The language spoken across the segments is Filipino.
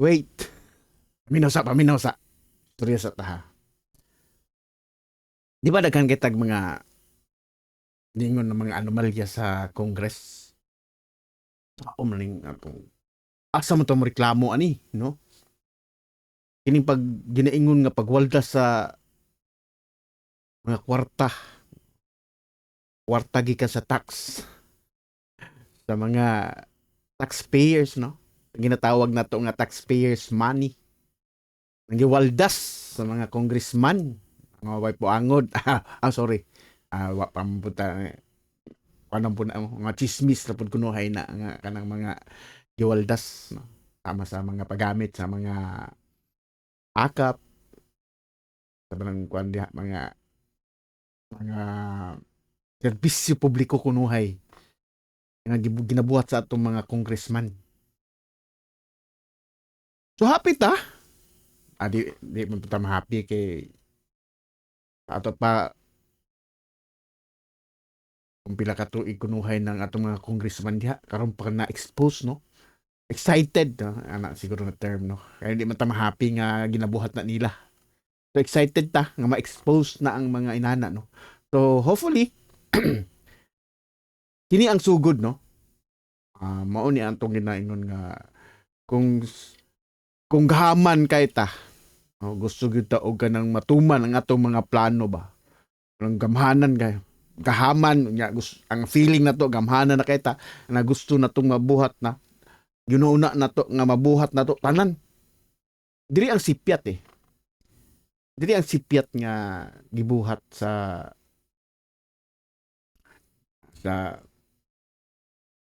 Wait. Minosa pa, minosa. Storya sa taha. Di ba daghan kitag mga ningon ng mga anomalya sa Congress? Ako maning atong asa mo tong reklamo ani, no? Kining pag ginaingon nga pagwalda sa mga kwarta. Kwarta gikan sa tax. Sa mga taxpayers, no? Ginatawag na to nga taxpayers money. Nangiwaldas sa mga congressman. Mga way po angod. ah, sorry. Ah, wa pa mo punta. Kanang po na, mga chismis na po kunuhay na nga kanang mga giwaldas. No? Tama sa mga paggamit sa mga akap. Sa mga kwan diha, mga mga serbisyo publiko kunuhay nga ginabuhat sa atong mga congressman. So happy ta. Ah, di, di man happy kay ato pa kung pila ka tuig kunuhay ng atong mga congressman diha karon pa na expose no? Excited no? ana siguro na term no? Kaya di man ta happy nga ginabuhat na nila. So excited ta nga ma-expose na ang mga inana no? So hopefully kini ang sugod no? Ah, mao ni antong ginaingon nga kung kung gahaman kay ta oh, gusto gyud ta og kanang matuman ang atong mga plano ba? Ang gamhanan kay gahaman nya gusto, ang feeling na to gamhanan na kay ta na gusto na tong mabuhat na ginuuna na to nga mabuhat na to tanan. Diri ang sipyat eh. Diri ang sipyat nga gibuhat sa sa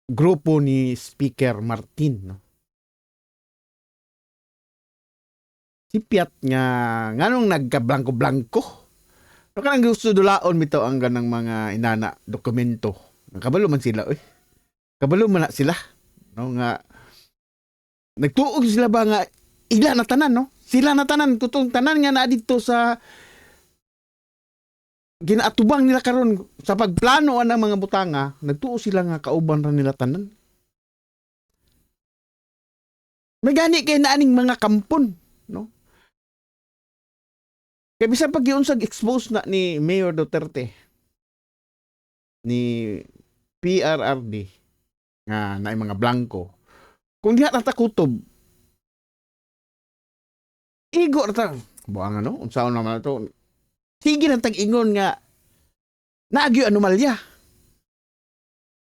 grupo ni Speaker Martin no sipyat nga nganong nagka-blanco-blanco no kanang gusto dulaon mito ang ganang mga inana dokumento. Kabalo man sila oy. Kabalo man na sila no nga nagtuog sila ba nga ila na tanan no? Sila na tanan tutong tanan nga na dito sa ginaatubang nila karon sa pagplano ng mga butanga nagtuo sila nga kauban ra nila tanan. May gani kay naaning mga kampon no kay bisan pag giunsag expose na ni Mayor Duterte ni PRRD nga na mga blanco kung diha ta kutob igo ra ta. Buang ano unsaon naman to? Sige lang tag ingon nga naagyo anomalya.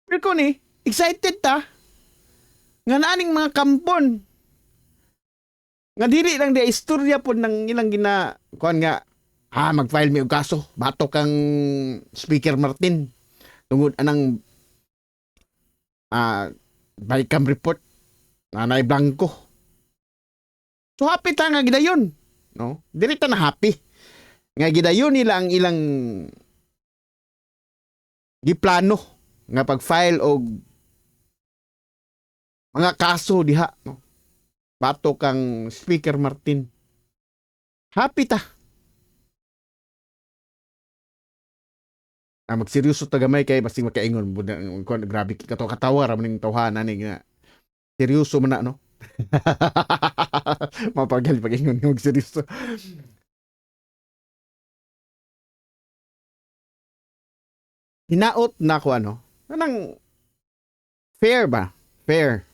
Pero ni excited ta nga naaning mga kampon nga dili lang di istorya po ng ilang gina kuan nga ha mag-file mi og kaso. Bato kang speaker Martin. Tungod anang ah Bicam report. Nanay blanco. So happy ta nga gidayon no? Dili ta na happy. Nga gidayon nila ang ilang giplano nga pag-file og mga kaso diha no bato kang speaker Martin. Happy ta. Ah, magseryoso ta gamay kay basig makaingon. Kuwan, grabe kato katawa ra maning tawhanan ni nga. Seryoso man na no? Mapagal pag ingon nga magseryoso. Hinaot na ko ano? Anang fair ba? Fair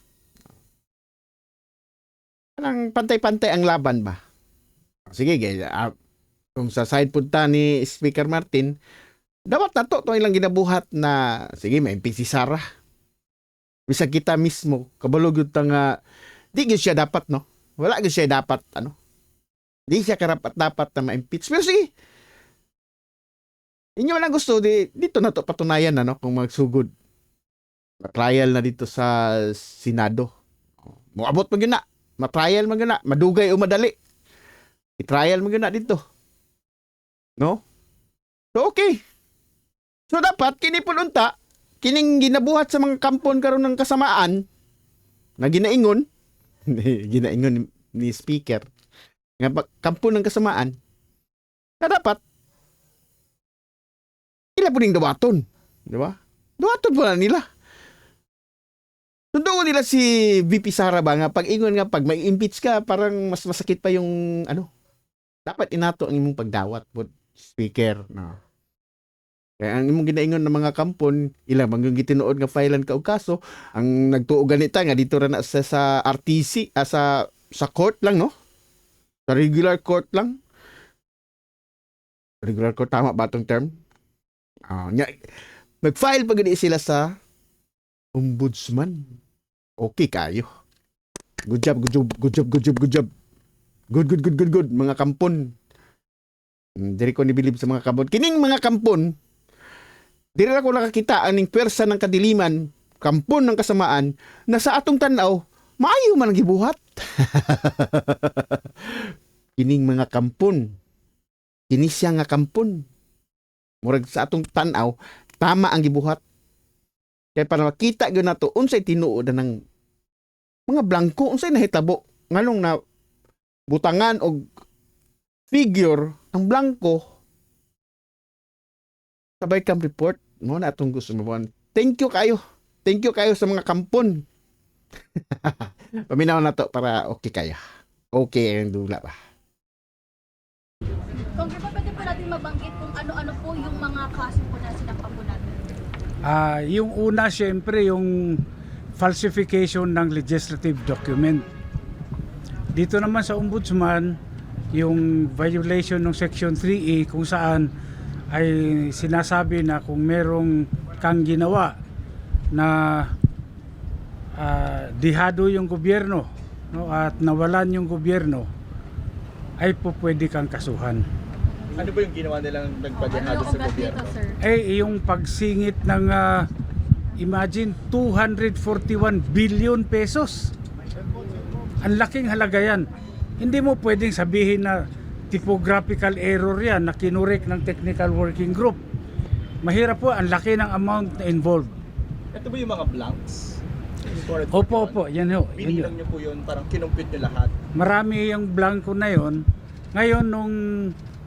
anang pantay-pantay ang laban ba? Sige gay ah, kung sa side punta ni Speaker Martin dapat na to ilang ginabuhat na sige may MP si Sara. Bisa kita mismo kabalog yung nga di siya dapat no? Wala siya dapat ano? Di siya karapat dapat na ma-impeach. Pero sige. Inyo lang gusto di dito na to patunayan na no kung magsugod. Trial na dito sa Senado. Moabot man gyud na ma-trial man gyud na madugay o madali. I-trial man gyud na dito. No? So okay. So dapat kini pud unta kining ginabuhat sa mga kampon karon ng kasamaan na ginaingon ginaingon ni, speaker nga kampon ng kasamaan na dapat ila po ning dawaton di ba? Dawaton po na nila Sundoon nila si VP Sara ba nga pag ingon nga pag may impeach ka parang mas masakit pa yung ano. Dapat inato ang imong pagdawat but speaker na. Kaya ang imong ginaingon ng mga kampon, ilang bang yung gitinuod nga filean ka og kaso, ang nagtuo ganita nga dito ra na sa, sa RTC, ah, sa sa court lang no? Sa regular court lang. Regular court tama ba tong term? Ah, nya nag-file pa gani sila sa ombudsman. Okay kayo. Good job, good job, good job, good job, good job. Good, good, good, good, good. Mga kampon. Hmm, Diri ko nibilib sa mga kampon. Kining mga kampon, diri ko nakakita aning pwersa ng kadiliman, kampon ng kasamaan, na sa atong tanaw, maayo man ang gibuhat. Kining mga kampon, kini siya nga kampon. Murag sa atong tanaw, tama ang gibuhat. Kaya para makita gyud nato unsay tinuod ng mga blanco unsay nahitabo nganong na butangan og figure ang blanco sabay camp report mo na atong gusto mo Thank you kayo. Thank you kayo sa mga kampon. Paminaw na to para okay kayo. Okay ang dula ba. Ah, yung una syempre yung falsification ng legislative document. Dito naman sa ombudsman, yung violation ng section 3A kung saan ay sinasabi na kung merong kang ginawa na ah, dihado yung gobyerno no, at nawalan yung gobyerno ay po pwede kang kasuhan. Ano ba yung ginawa nilang Ano nagpadihado yung sa gobyerno? dito, eh yung pagsingit ng ah, imagine 241 billion pesos ang laking halaga yan hindi mo pwedeng sabihin na typographical error yan na kinurek ng technical working group mahirap po ang laki ng amount na involved Ito ba yung mga blanks? Yung 441? opo opo yan ho yun yun. Binilang niyo po yun, parang kinumpit niyo lahat. marami yung blanco na yon ngayon nung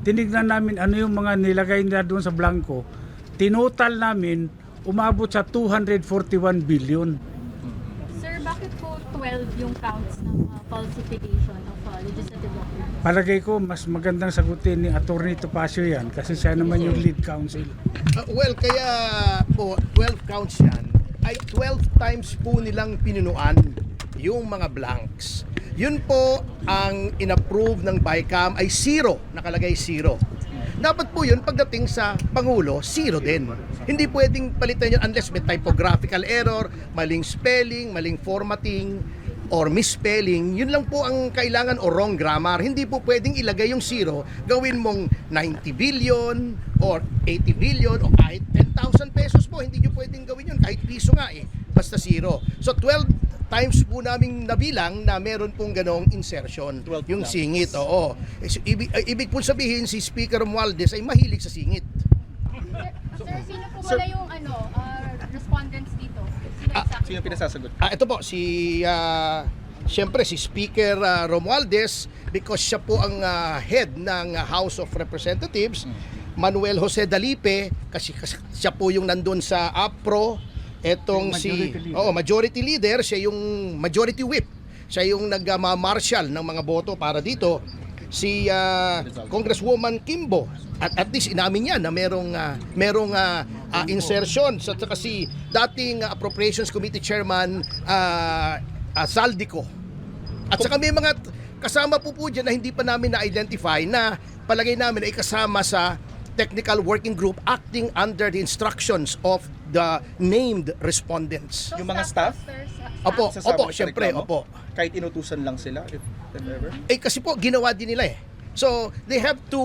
tinignan namin ano yung mga nilagay nila doon sa blanco tinotal namin umabot sa 241 billion Sir, bakit po 12 yung counts ng uh, falsification of uh, legislative documents? palagay ko mas magandang sagutin ni Attorney Topacio yan kasi siya naman yung lead counsel Uh, well, kaya po 12 counts yan ay 12 times po nilang pinunuan yung mga blanks. Yun po ang inapprove ng BICAM ay zero, nakalagay zero. Dapat po yun pagdating sa Pangulo, zero din. Hindi pwedeng palitan yun unless may typographical error, maling spelling, maling formatting, or misspelling, yun lang po ang kailangan o wrong grammar. Hindi po pwedeng ilagay yung zero, gawin mong 90 billion or 80 billion o kahit 10,000 pesos po. Hindi nyo pwedeng gawin yun, kahit piso nga eh. Basta zero. So 12 times po naming nabilang na meron pong ganong insertion. 12 Yung blanks. singit, oo. Eh, Ibig, ibig po sabihin si Speaker Romualdez ay mahilig sa singit. Sir, sir, sino po wala yung ano, uh, respondents dito? Sino Ah, exactly Sino pinasasagot? Ah, ito po si ah, Siyempre si Speaker ah, Romualdez because siya po ang ah, head ng House of Representatives. Manuel Jose Dalipe kasi, kasi siya po yung nandun sa APRO. Etong si leader. Oo, majority leader, siya yung majority whip. Siya yung nag-marshal ng mga boto para dito. Si ah, Congresswoman Kimbo at at least inamin niya na merong ah, merong ah, ah, insertion sa saka si dating ah, Appropriations Committee Chairman ah, ah, Saldico. At saka may mga kasama po po dyan na hindi pa namin na-identify na palagay namin ay kasama sa technical working group acting under the instructions of the named respondents. So, Yung mga staff? uh, Opo, Sasama opo, syempre, opo. Kahit inutusan lang sila, if, if ever? Eh kasi po ginawa din nila eh. So they have to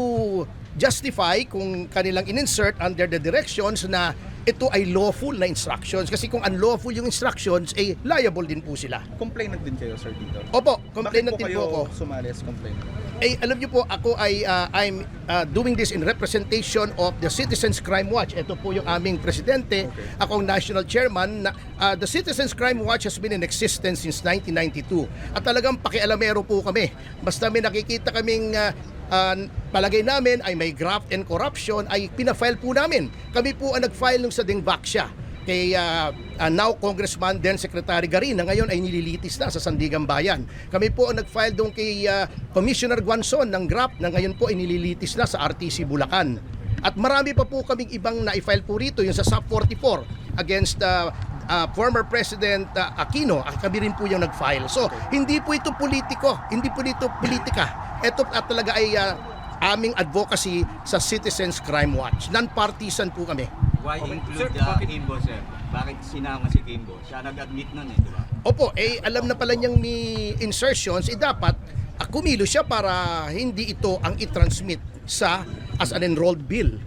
justify kung kanilang in-insert under the directions na ito ay lawful na instructions kasi kung unlawful yung instructions eh liable din po sila. Complainant din kayo, sir, dito. Opo, complainant Bakit din po po ako. kayo sumali as complainant? Eh alam niyo po ako ay ah, I'm ah, doing this in representation of the Citizens Crime Watch. Ito po yung aming presidente, ako ang national chairman. Na, ah, the Citizens Crime Watch has been in existence since 1992. At talagang pakialamero po kami. Basta may nakikita kaming ah, ah, palagay namin ay may graft and corruption ay pinafile po namin. Kami po ang nag-file nung sa Dingbaksya kay ah, ah, now Congressman then Secretary Garin na ngayon ay nililitis na sa Sandigan Bayan. Kami po ang nag-file doon kay ah, Commissioner Guanzon ng GRAP na ngayon po ay nililitis na sa RTC Bulacan. At marami pa po kaming ibang na-file po rito yung sa SUP 44 against ah, ah, former President ah, Aquino. Ah, Kami rin po yung nag-file. So, hindi po ito politiko, hindi po ito politika. Ito at talaga ay ah, aming advocacy sa Citizens Crime Watch. Non-partisan po kami. Why Okay, include sir, the bakit- Kimbo, sir? Bakit sinama si Kimbo? Siya nag-admit nun eh, di ba? Opo, eh alam na pala niyang may insertions, eh dapat ah, kumilo siya para hindi ito ang i-transmit sa as an enrolled bill.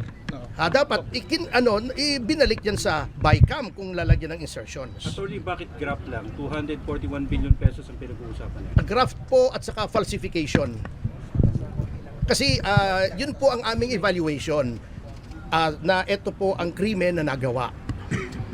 Ah, dapat ikin ano i- binalik yan sa BICAM kung lalagyan ng insertions. Attorney, bakit graph lang? 241 billion pesos ang pinag-uusapan niya. Graft po at saka falsification. Kasi ah, yun po ang aming evaluation ah, na ito po ang krimen na nagawa.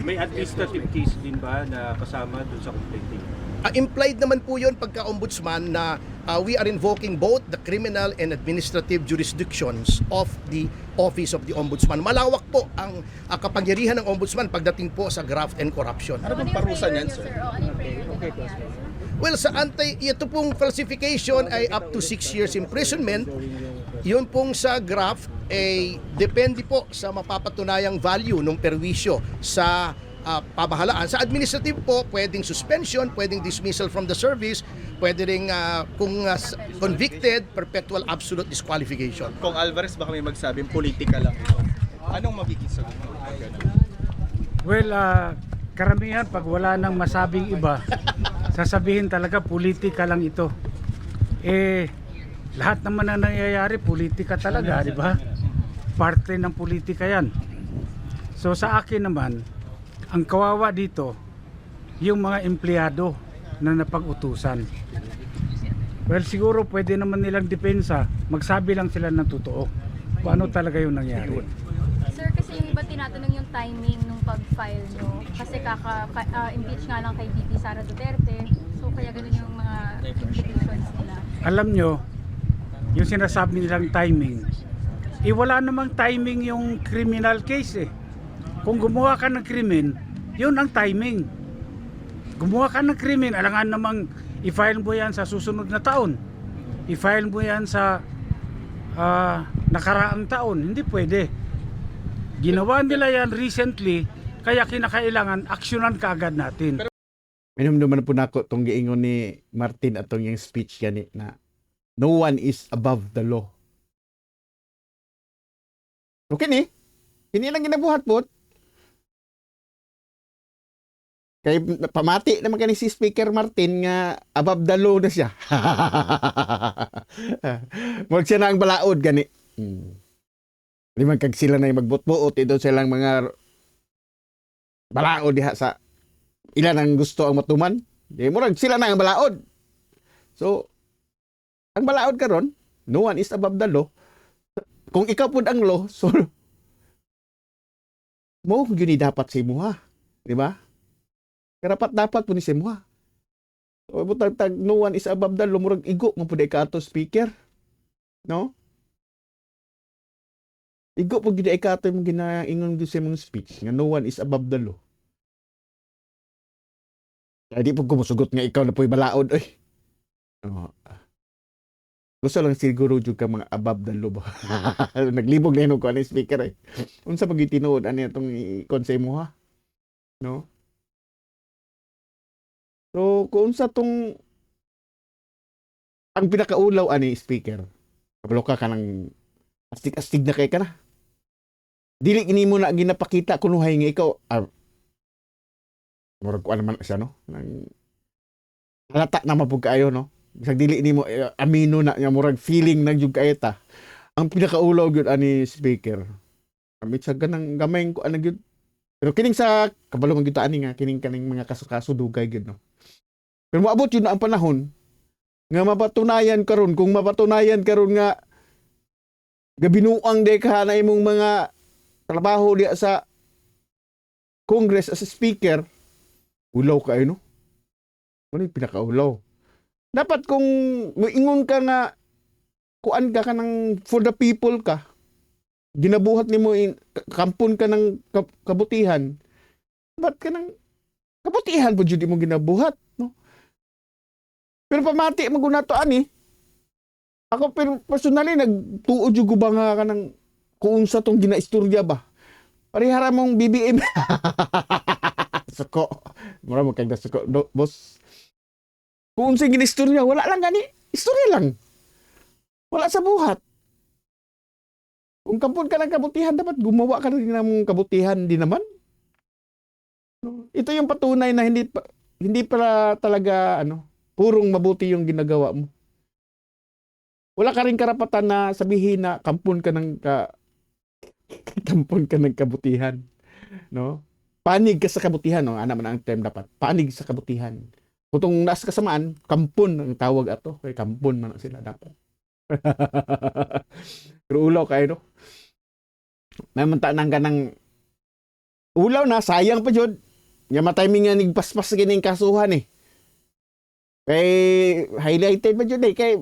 May administrative case din ba na kasama dun sa complaining? Ah, implied naman po yun pagka ombudsman na ah, we are invoking both the criminal and administrative jurisdictions of the office of the ombudsman. Malawak po ang ah, kapangyarihan ng ombudsman pagdating po sa graft and corruption. Ano bang parusa niyan, sir? O, ano? Well, sa anti, ito pong falsification ay up to 6 years imprisonment. Yun pong sa graft ay depende po sa mapapatunayang value ng perwisyo sa ah, pamahalaan. Sa administrative po, pwedeng suspension, pwedeng dismissal from the service, pwede ring ah, kung s- convicted, perpetual absolute disqualification. Kung Alvarez baka may magsabing politika lang ito. Anong magiging sagot mo? Well, ah, karamihan pag wala nang masabing iba, sasabihin talaga politika lang ito. Eh, lahat naman na nangyayari, politika talaga, di ba? Parte ng politika yan. So sa akin naman, ang kawawa dito, yung mga empleyado na napag-utusan. Well, siguro pwede naman nilang depensa, magsabi lang sila ng totoo. Kung ano talaga yung nangyari. Sir, kasi yung iba tinatanong yung timing nung pag-file nyo. Kasi kaka-impeach nga lang kay VP Sara Duterte. So, kaya ganun yung mga implications nila. alam nyo, yung sinasabi nilang timing, eh wala namang timing yung criminal case eh. Kung gumawa ka ng krimen, yun ang timing. Gumawa ka ng krimen, alangan namang i-file mo yan sa susunod na taon. I-file mo yan sa ah, nakaraang taon. Hindi pwede. Ginawa nila yan recently, kaya kinakailangan aksyonan kaagad natin. Minum naman po nako tong giingon ni Martin atong yung speech gani na no one is above the law. Okay ni? Kini lang ginabuhat po. Kay pamati naman kani si Speaker Martin nga above the law na siya. Mag siya na ang balaod gani. Hmm. Liman kag sila na magbutbuot ito silang mga balaod diha sa ilan ang gusto ang matuman. Di murag sila na ang balaod. So, ang balaod karon, no one is above the law. Kung ikaw pud ang law, so mo yun dapat sa imuha. Di ba? Karapat dapat po ni sa imuha. So, butag tag no one is above the law, murag igo mo pud ka ato speaker. No? Igo po gid ka ato yung ginaingon gyud sa imong speech nga no one is above the law. Kaya di po kumusugot nga ikaw na po'y balaod. Ay. Oo. Gusto lang siguro jud ka mga above the ba. Naglibog na yun ko ano speaker eh. Unsa pag itinuod ano itong ikonsay mo ha? No? So, kung sa tong ang pinakaulaw ani speaker, kabalo ka ka ng astig-astig na kay ka na. Dili gini mo na ginapakita kunuhay nga ikaw ah, murag ko naman siya no nang halata na mapug kaayo no bisag dili nimo eh, amino na nga murag feeling na jud kayo ta. Ang pinakaulaw gyud ani speaker. Amit sa ganang gamay ko ana gyud. Pero kining sa kabalo man gyud nga kining kaning mga kaso-kaso dugay gyud no. Pero moabot yun na ang panahon nga mapatunayan karon. Kung mapatunayan karon nga gabinuang de ka na imong mga trabaho diya sa Congress as a speaker ulaw ka no? Ano yung pinakaulaw? Dapat kung moingon ka nga kuan ka ka ng for the people ka, ginabuhat nimo in, kampon ka ng ka- kabutihan, Ba't ka nang kabutihan po jud mo ginabuhat, no? Pero pamati maguna to ani. Ako pero personally nagtuod jud ko ba nga kanang kung sa tong ginaistorya ba. Parihara mong BBM. suko. Mura mo kay suko, boss. Kung sa ginaistorya, wala lang gani. Istorya lang. Wala sa buhat. Kung kampon ka ng kabutihan, dapat gumawa ka rin ng kabutihan din naman. Ito yung patunay na hindi pa, hindi para talaga ano, purong mabuti yung ginagawa mo. Wala ka rin karapatan na sabihin na kampon ka ng ka, kampon ka ng kabutihan. No? Panig ka sa kabutihan, no? Ano man ang term dapat. Panig sa kabutihan. Kung nasa kasamaan, kampon ang tawag ato. Kay kampon man sila dapat. Pero ulaw kayo, no? May mantanang ka ng ulaw na, sayang pa jud. Nga matiming nga nigpaspas kining kasuhan eh. Kay highlighted pa jud eh. Kay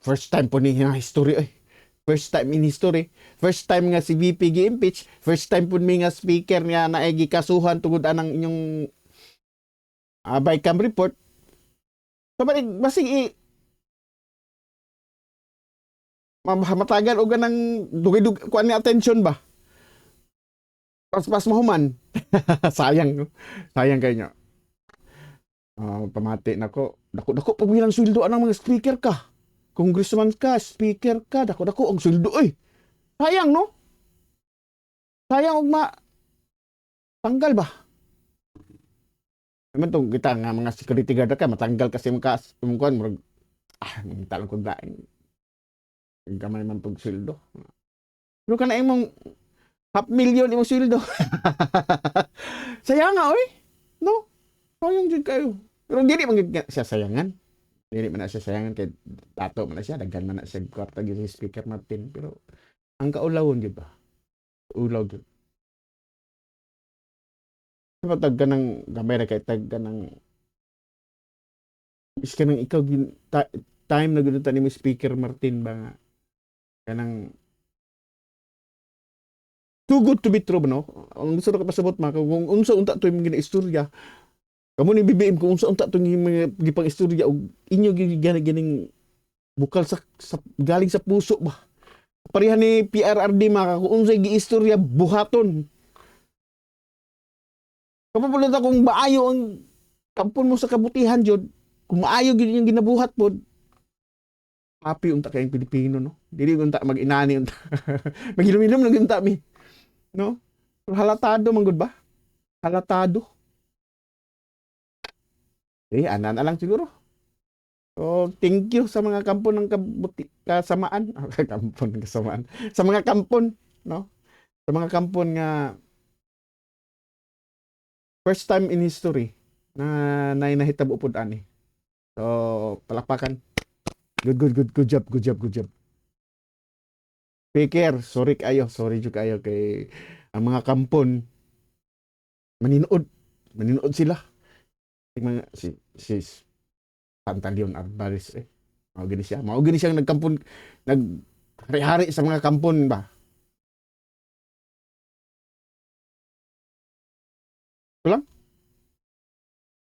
first time po ni nga history eh. First time in history. First time nga si VP gi-impeach. First time po mi nga speaker nga naegi kasuhan tungod anang inyong uh, bycam report. So, balik, basig i Ma- matagal o ganang dugay-dugay kuan ni attention ba? Pas pas mahuman. Sayang. Sayang kayo nyo. Ah, pamati nako. Dako dako pag bilang sweldo anang mga speaker ka. Congressman ka, speaker ka, dako dako ang sweldo oy. Sayang no. Sayang og ma tanggal ba? Naman to kita nga mga security guard ka matanggal kasi mga kuan murag ah, talong ko daing ang kamay man tong sweldo. Pero ka na imong half million imong sweldo. Sayang nga, oy. No? Sayang jud kayo. Pero dili man siya sayangan. Dili man na siya sayangan kay tato man na siya. Daghan man na siya kwarta gyud Speaker Martin. Pero ang kaulawon jud ba? Ulaw jud. Diba tag ka ng kamera kay tag ka is ka ng ikaw ta- time na gud ni mo Speaker Martin ba nga kanang too good to be true no? Ang gusto ko pasabot ma kung unsa unta to yung istorya. Kamo ni BBM kung unsa unta to mga gipang istorya og inyo gani ganing bukal sa, sa galing sa puso ba. Pareha ni PRRD maka kung unsay giistorya buhaton. Kapapulot kung maayo ang kampon mo sa kabutihan jud, kung maayo gid yung ginabuhat pod, happy unta kayong Pilipino no. Dili unta mag-inani unta. Magilom-ilom lang unta mi. No? Halatado man gud ba? Halatado. Eh, ana na lang siguro. So, thank you sa mga kampon ng kabuti, kasamaan. Kampon ng kasamaan. Sa mga kampon, no? Sa mga kampon nga first time in history na nainahitabo pod ani. So, palakpakan. Good, good, good, good job, good job, good job. Speaker, sorry kayo, sorry jud kayo kay ang mga kampon maninood, maninood sila. Yung mga si si Pantaleon Arbares eh. Mao gini siya. Mao gini siyang nagkampon nag hari-hari sa mga kampon ba. Ito lang.